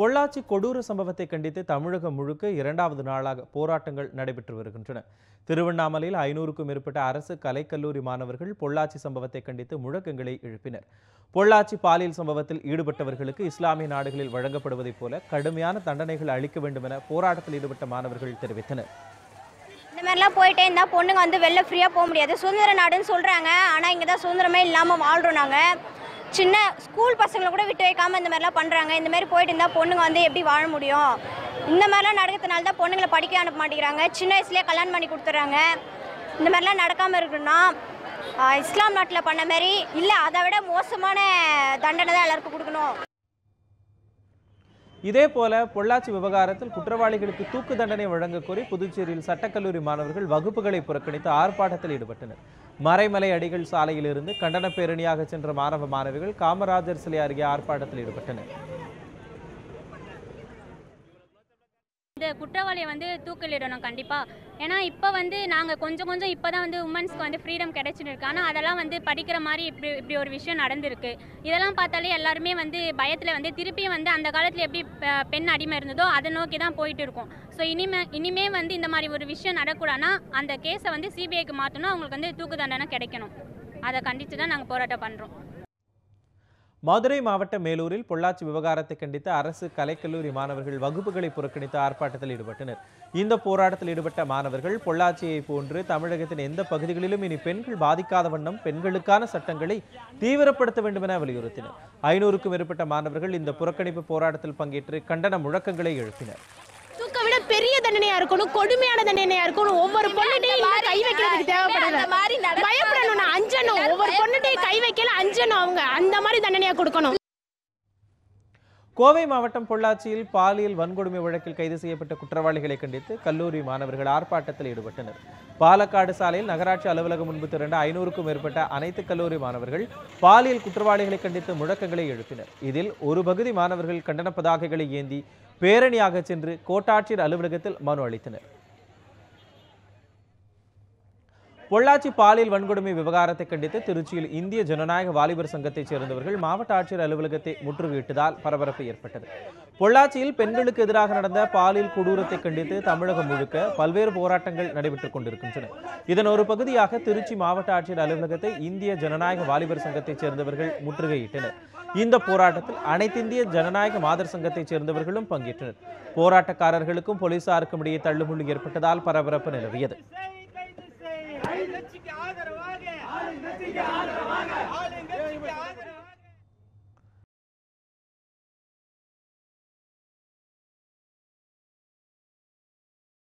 பொள்ளாச்சி கொடூர சம்பவத்தை கண்டித்து தமிழகம் முழுக்க இரண்டாவது நாளாக போராட்டங்கள் நடைபெற்று வருகின்றன. திருவண்ணாமலையில் ஐநூறுக்கும் மேற்பட்ட அரசு கலைக்கல்லூரி மாணவர்கள் பொள்ளாச்சி சம்பவத்தை கண்டித்து முழக்கங்களை எழுப்பினர். பொள்ளாச்சி பாலியல் சம்பவத்தில் ஈடுபட்டவர்களுக்கு இஸ்லாமிய நாடுகளில் வழங்கப்படுவதைப் போல கடுமையான தண்டனைகள் அளிக்க வேண்டும் என போராட்டத்தில் ஈடுபட்ட மாணவர்கள் தெரிவித்தனர். இந்த மாதிரிலாம் போயிட்டே இருந்தால் பொண்ணுங்க வந்து வெளில ஃப்ரீயாக போக முடியாது. சுதந்திர நாடுன்னு சொல்கிறாங்க ஆனால் இங்கே தான் சுதந்திரமே இல்லாமல் வாழ்கிறோம் நாங்கள் சின்ன ஸ்கூல் பசங்களை கூட விட்டு வைக்காமல் இந்த மாதிரிலாம் பண்ணுறாங்க இந்த மாதிரி போயிட்டு இருந்தால் பொண்ணுங்க வந்து எப்படி வாழ முடியும்? இந்த மாதிரிலாம் நடக்கிறதுனால தான் பொண்ணுங்களை படிக்க அனுப்ப மாட்டேங்கிறாங்க. சின்ன வயசுலேயே கல்யாணம் பண்ணி கொடுத்துட்றாங்க. இந்த மாதிரிலாம் நடக்காமல் இருக்கணும்னா இஸ்லாம் நாட்டில் பண்ண மாதிரி இல்லை அதை விட மோசமான தண்டனை தான் எல்லாருக்கும் கொடுக்கணும். இதே போல பொள்ளாச்சி விவகாரத்தில் குற்றவாளிகளுக்கு தூக்கு தண்டனை வழங்க கோரி புதுச்சேரியில் சட்டக்கல்லூரி மாணவர்கள் வகுப்புகளை புறக்கணித்து ஆர்ப்பாட்டத்தில் ஈடுபட்டனர். மறைமலை அடிகள் சாலையிலிருந்து கண்டன பேரணியாக சென்ற மாணவ மாணவிகள் காமராஜர் சிலை அருகே ஆர்ப்பாட்டத்தில் ஈடுபட்டனர். இந்த குற்றவாளியை வந்து தூக்கிலிடணும் கண்டிப்பாக ஏன்னா இப்போ வந்து நாங்கள் கொஞ்சம் கொஞ்சம் இப்போ தான் வந்து உமன்ஸ்க்கு வந்து ஃப்ரீடம் கிடைச்சிட்டு ஆனால் அதெல்லாம் வந்து படிக்கிற மாதிரி இப்படி இப்படி ஒரு விஷயம் நடந்திருக்கு. இதெல்லாம் பார்த்தாலே எல்லாருமே வந்து பயத்தில் வந்து திருப்பியும் வந்து அந்த காலத்தில் எப்படி பெண் அடிமை இருந்ததோ அதை நோக்கி தான் போயிட்டு இருக்கோம். ஸோ இனிமே இனிமே வந்து இந்த மாதிரி ஒரு விஷயம் நடக்கூடாதுன்னா அந்த கேஸை வந்து சிபிஐக்கு மாற்றணும் அவங்களுக்கு வந்து தூக்கு தண்டனை கிடைக்கணும். அதை கண்டித்து தான் நாங்கள் போராட்டம் பண்ணுறோம் மதுரை மாவட்ட மேலூரில் பொள்ளாச்சி விவகாரத்தை கண்டித்து அரசு கலைக்கல்லூரி மாணவர்கள் வகுப்புகளை புறக்கணித்து ஆர்ப்பாட்டத்தில் ஈடுபட்டனர். இந்த போராட்டத்தில் ஈடுபட்ட மாணவர்கள் பொள்ளாச்சியை போன்று தமிழகத்தின் எந்த பகுதிகளிலும் இனி பெண்கள் பாதிக்காத வண்ணம் பெண்களுக்கான சட்டங்களை தீவிரப்படுத்த வேண்டும் என வலியுறுத்தினர். ஐநூறுக்கும் மேற்பட்ட மாணவர்கள் இந்த புறக்கணிப்பு போராட்டத்தில் பங்கேற்று கண்டன முழக்கங்களை எழுப்பினர். பெரிய தண்டனையா இருக்கணும் கொடுமையான தண்டனையா இருக்கணும் ஒவ்வொரு பொண்ணுட்டையும் அஞ்சணும் அவங்க அந்த மாதிரி தண்டனையா கொடுக்கணும். கோவை மாவட்டம் பொள்ளாச்சியில் பாலியல் வன்கொடுமை வழக்கில் கைது செய்யப்பட்ட குற்றவாளிகளை கண்டித்து கல்லூரி மாணவர்கள் ஆர்ப்பாட்டத்தில் ஈடுபட்டனர். பாலக்காடு சாலையில் நகராட்சி அலுவலகம் முன்பு திரண்ட ஐநூறுக்கும் மேற்பட்ட அனைத்து கல்லூரி மாணவர்கள் பாலியல் குற்றவாளிகளை கண்டித்து முழக்கங்களை எழுப்பினர். இதில் ஒரு பகுதி மாணவர்கள் கண்டன பதாகைகளை ஏந்தி பேரணியாக சென்று கோட்டாட்சியர் அலுவலகத்தில் மனு அளித்தனர். பொள்ளாச்சி பாலியல் வன்கொடுமை விவகாரத்தை கண்டித்து திருச்சியில் இந்திய ஜனநாயக வாலிபர் சங்கத்தைச் சேர்ந்தவர்கள் மாவட்ட ஆட்சியர் அலுவலகத்தை முற்றுகையிட்டதால் பரபரப்பு ஏற்பட்டது. பொள்ளாச்சியில் பெண்களுக்கு எதிராக நடந்த பாலியல் கொடூரத்தை கண்டித்து தமிழகம் முழுக்க பல்வேறு போராட்டங்கள் நடைபெற்றுக் கொண்டிருக்கின்றன. இதன் ஒரு பகுதியாக திருச்சி மாவட்ட ஆட்சியர் அலுவலகத்தை இந்திய ஜனநாயக வாலிபர் சங்கத்தைச் சேர்ந்தவர்கள் முற்றுகையிட்டனர். இந்த போராட்டத்தில் அனைத்திந்திய ஜனநாயக மாதர் சங்கத்தைச் சேர்ந்தவர்களும் பங்கேற்றனர். போராட்டக்காரர்களுக்கும் போலீசாருக்கும் இடையே தள்ளுமுள்ளு ஏற்பட்டதால் பரபரப்பு நிலவியது. investigado.